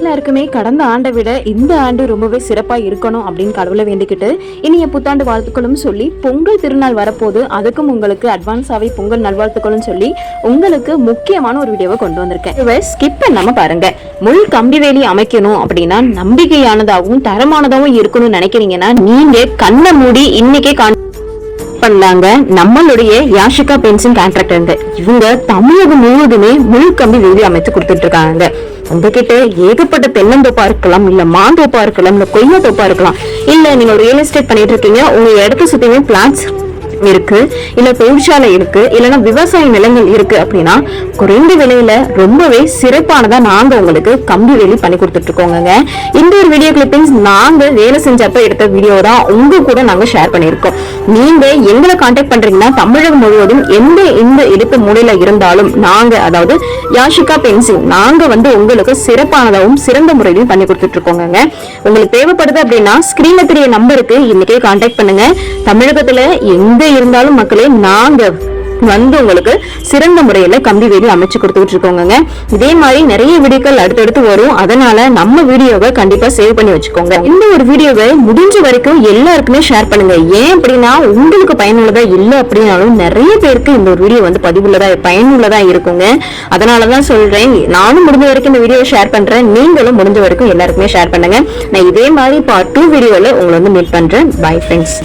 எல்லாருக்குமே கடந்த ஆண்டை விட இந்த ஆண்டு ரொம்பவே சிறப்பாக இருக்கணும் அப்படின்னு கடவுளை வேண்டிக்கிட்டு இனிய புத்தாண்டு வாழ்த்துக்களும் சொல்லி பொங்கல் திருநாள் வரப்போது அதுக்கும் உங்களுக்கு அட்வான்ஸாகவே பொங்கல் நல்வாழ்த்துக்களும் சொல்லி உங்களுக்கு முக்கியமான ஒரு வீடியோவை கொண்டு வந்திருக்கேன். இவர் ஸ்கிப் பண்ணாம பாருங்க. முள் கம்பி வேலி அமைக்கணும் அப்படின்னா நம்பிக்கையானதாகவும் தரமானதாகவும் இருக்கணும்னு நினைக்கிறீங்கன்னா நீங்க கண்ணை மூடி இன்னைக்கே காண் பண்ணாங்க. நம்மளுடைய யாஷிகா பென்சின் கான்ட்ராக்டர் இருந்து. இவங்க தமிழகம் முழுவதுமே முழு கம்பி வேலி அமைத்து கொடுத்துட்டு இருக்காங்க. உங்ககிட்ட ஏகப்பட்ட தென்னந்தோப்பா இருக்கலாம் இல்ல மாந்தோப்பா இருக்கலாம் இல்ல கொய்யா தோப்பா இருக்கலாம். இல்ல நீங்க ஒரு ரியல் எஸ்டேட் பண்ணிட்டு இருக்கீங்க உங்க இடத்த சுத்தியுமே பிளான்ஸ் இருக்கு இல்ல தொழிற்சாலை இருக்கு இல்லைன்னா விவசாய நிலங்கள் இருக்கு அப்படின்னா குறைந்த விலையில ரொம்பவே சிறப்பானதா நாங்க உங்களுக்கு கம்பி வேலி பண்ணி கொடுத்துட்டு இருக்கோங்க இந்த ஒரு வீடியோ கிளிப்பிங்ஸ் நாங்க வேலை செஞ்சப்ப எடுத்த வீடியோ தான் உங்க கூட நாங்க ஷேர் பண்ணியிருக்கோம். நீங்க எங்களை கான்டாக்ட் பண்றீங்கன்னா தமிழகம் முழுவதும் எந்த இந்த இடத்து மூலையில இருந்தாலும் நாங்க அதாவது யாஷிகா பென்சிங் நாங்க வந்து உங்களுக்கு சிறப்பானதாகவும் சிறந்த முறையிலும் பண்ணி கொடுத்துட்டு இருக்கோங்க உங்களுக்கு தேவைப்படுது அப்படின்னா ஸ்கிரீன்ல தெரிய நம்பருக்கு இன்னைக்கே காண்டாக்ட் பண்ணுங்க. தமிழகத்துல எந்த இருந்தாலும் மக்களே நாங்க வந்து உங்களுக்கு சிறந்த முறையில கம்பி வேலி அமைச்சு கொடுத்துட்டு இருக்கோங்க இதே மாதிரி நிறைய வீடியோக்கள் அடுத்தடுத்து வரும். அதனால நம்ம வீடியோவை கண்டிப்பா சேவ் பண்ணி வச்சுக்கோங்க. இந்த ஒரு வீடியோவை முடிஞ்ச வரைக்கும் எல்லாருக்குமே ஷேர் பண்ணுங்க. ஏன் அப்படின்னா உங்களுக்கு பயனுள்ளதா இல்லை அப்படின்னாலும் நிறைய பேருக்கு இந்த ஒரு வீடியோ வந்து பதிவுள்ளதா பயனுள்ளதா இருக்குங்க. அதனாலதான் சொல்றேன். நானும் முடிஞ்ச வரைக்கும் இந்த வீடியோ ஷேர் பண்றேன். நீங்களும் முடிஞ்ச வரைக்கும் எல்லாருக்குமே ஷேர் பண்ணுங்க. நான் இதே மாதிரி பார்ட் டூ வீடியோல உங்களை வந்து மீட் பண்றேன். Bye friends